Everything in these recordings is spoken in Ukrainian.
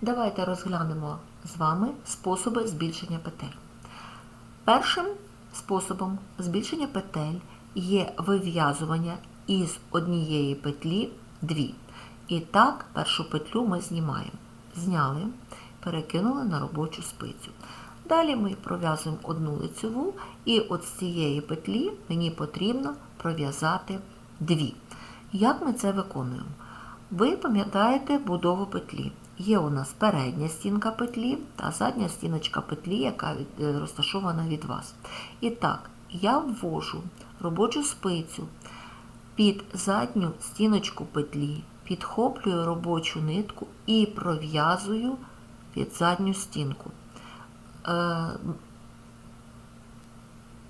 Давайте розглянемо з вами способи збільшення петель. Першим способом збільшення петель є вив'язування із однієї петлі дві. І так, першу петлю ми знімаємо. Зняли, перекинули на робочу спицю. Далі ми пров'язуємо одну лицеву, і от з цієї петлі мені потрібно пров'язати дві. Як ми це виконуємо? Ви пам'ятаєте будову петлі. Є у нас передня стінка петлі та задня стіночка петлі, яка е, розташована від вас. І так, я ввожу робочу спицю під задню стіночку петлі, підхоплюю робочу нитку і пров'язую під задню стінку. Е,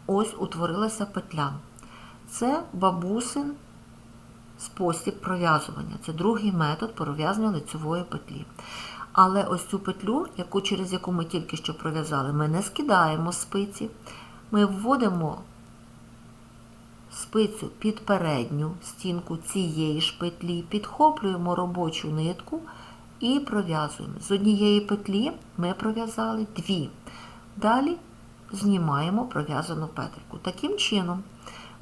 Ось утворилася петля. Це бабусин спосіб пров'язування. Це другий метод пров'язання лицевої петлі. Але ось цю петлю, яку, через яку ми тільки що пров'язали, ми не скидаємо спиці. Ми вводимо спицю під передню стінку цієї ж петлі, підхоплюємо робочу нитку і пров'язуємо. З однієї петлі ми пров'язали дві. Далі знімаємо пров'язану петельку. Таким чином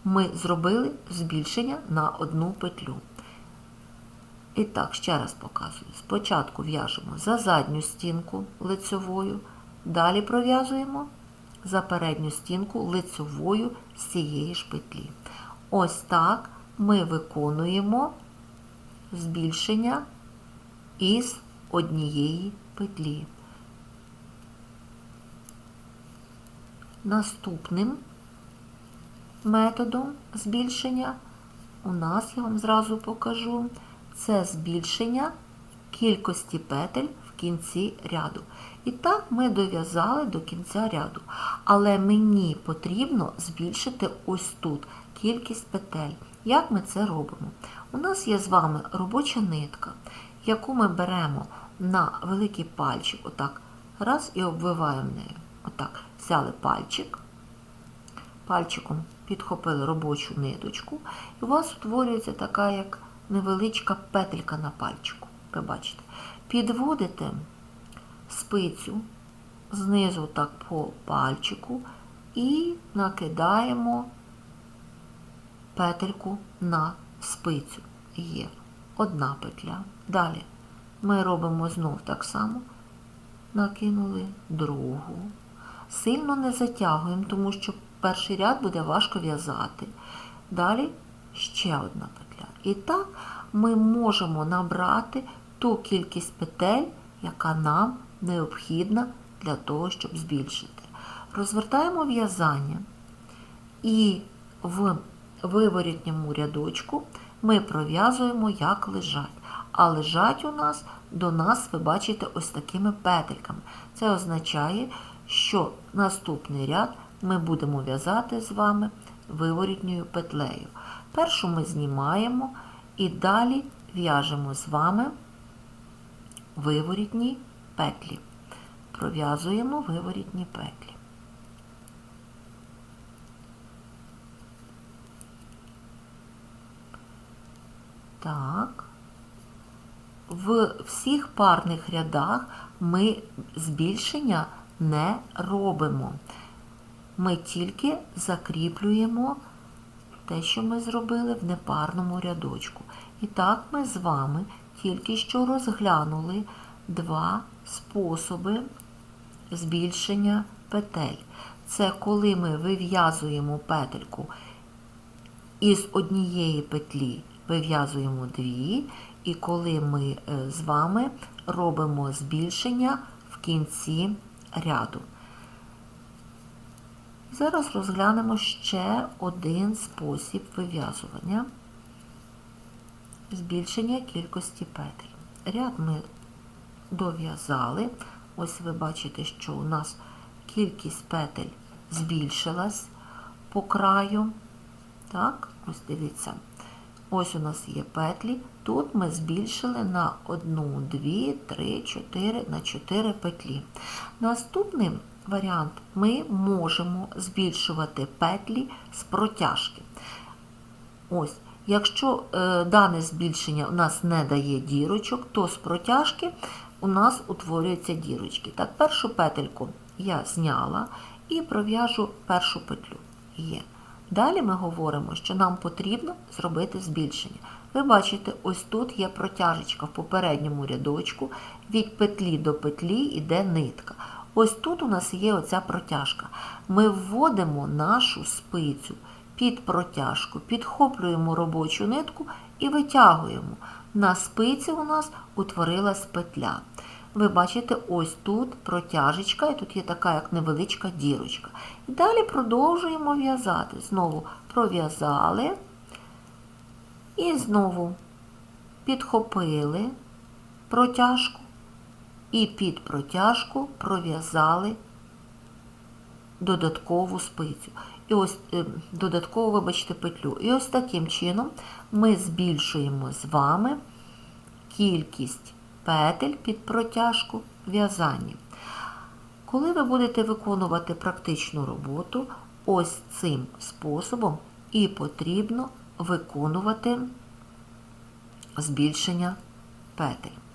ми зробили збільшення на одну петлю. І так, ще раз показую. Спочатку в'яжемо за задню стінку лицьовою, далі пров'язуємо за передню стінку лицьовою з цієї ж петлі. Ось так ми виконуємо збільшення із однієї петлі. Наступним методом збільшення у нас, я вам зразу покажу, це збільшення кількості петель в кінці ряду. І так ми дов'язали до кінця ряду. Але мені потрібно збільшити ось тут кількість петель. Як ми це робимо? У нас є з вами робоча нитка, яку ми беремо на великий пальчик, отак, раз і обвиваємо нею. Отак, взяли пальчик, пальчиком підхопили робочу ниточку, і у вас утворюється така як невеличка петелька на пальчику. Ви бачите. Підводите спицю знизу так по пальчику і накидаємо петельку на спицю. Є одна петля. Далі ми робимо знов так само, накинули другу. Сильно не затягуємо, тому що перший ряд буде важко в'язати. Далі ще одна петля. І так ми можемо набрати ту кількість петель, яка нам необхідна для того, щоб збільшити. Розвертаємо в'язання і в виворітньому рядочку ми пров'язуємо, як лежать. А лежать у нас до нас, ви бачите, ось такими петельками. Це означає, що наступний ряд ми будемо в'язати з вами виворітньою петлею. Першу ми знімаємо і далі в'яжемо з вами виворітні петлі. Пров'язуємо виворітні петлі. Так. В всіх парних рядах ми збільшення не робимо. Ми тільки закріплюємо те, що ми зробили в непарному рядочку. І так ми з вами тільки що розглянули два способи збільшення петель. Це коли ми вив'язуємо петельку із однієї петлі вив'язуємо дві, і коли ми е, з вами робимо збільшення в кінці ряду. Зараз розглянемо ще один спосіб вив'язування збільшення кількості петель. Ряд ми дов'язали. Ось ви бачите, що у нас кількість петель збільшилась по краю. Так, ось дивіться. Ось у нас є петлі. Тут ми збільшили на 1, 2, 3, 4, на 4 петлі. Наступний варіант ми можемо збільшувати петлі з протяжки. Ось, Якщо е, дане збільшення у нас не дає дірочок, то з протяжки у нас утворюються дірочки. Так, першу петельку я зняла і пров'яжу першу петлю. Є. Далі ми говоримо, що нам потрібно зробити збільшення. Ви бачите, ось тут є протяжечка в попередньому рядочку, від петлі до петлі йде нитка. Ось тут у нас є оця протяжка. Ми вводимо нашу спицю під протяжку, підхоплюємо робочу нитку і витягуємо. На спиці у нас утворилась петля. Ви бачите, ось тут протяжечка, і тут є така як невеличка дірочка. І далі продовжуємо в'язати. Знову пров'язали і знову підхопили протяжку і під протяжку пров'язали додаткову спицю. І ось е, додатково, вибачте, петлю. І ось таким чином ми збільшуємо з вами кількість петель під протяжку в'язання. Коли ви будете виконувати практичну роботу, ось цим способом і потрібно виконувати збільшення петель.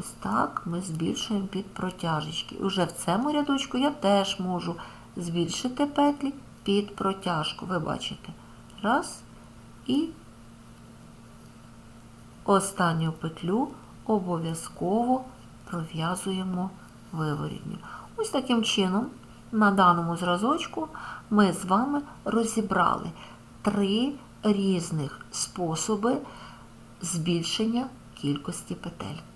Ось так ми збільшуємо під протяжечки. І вже в цьому рядочку я теж можу збільшити петлі під протяжку. Ви бачите. Раз і останню петлю обов'язково пров'язуємо виворітню. Ось таким чином, на даному зразочку, ми з вами розібрали три різних способи збільшення кількості петель.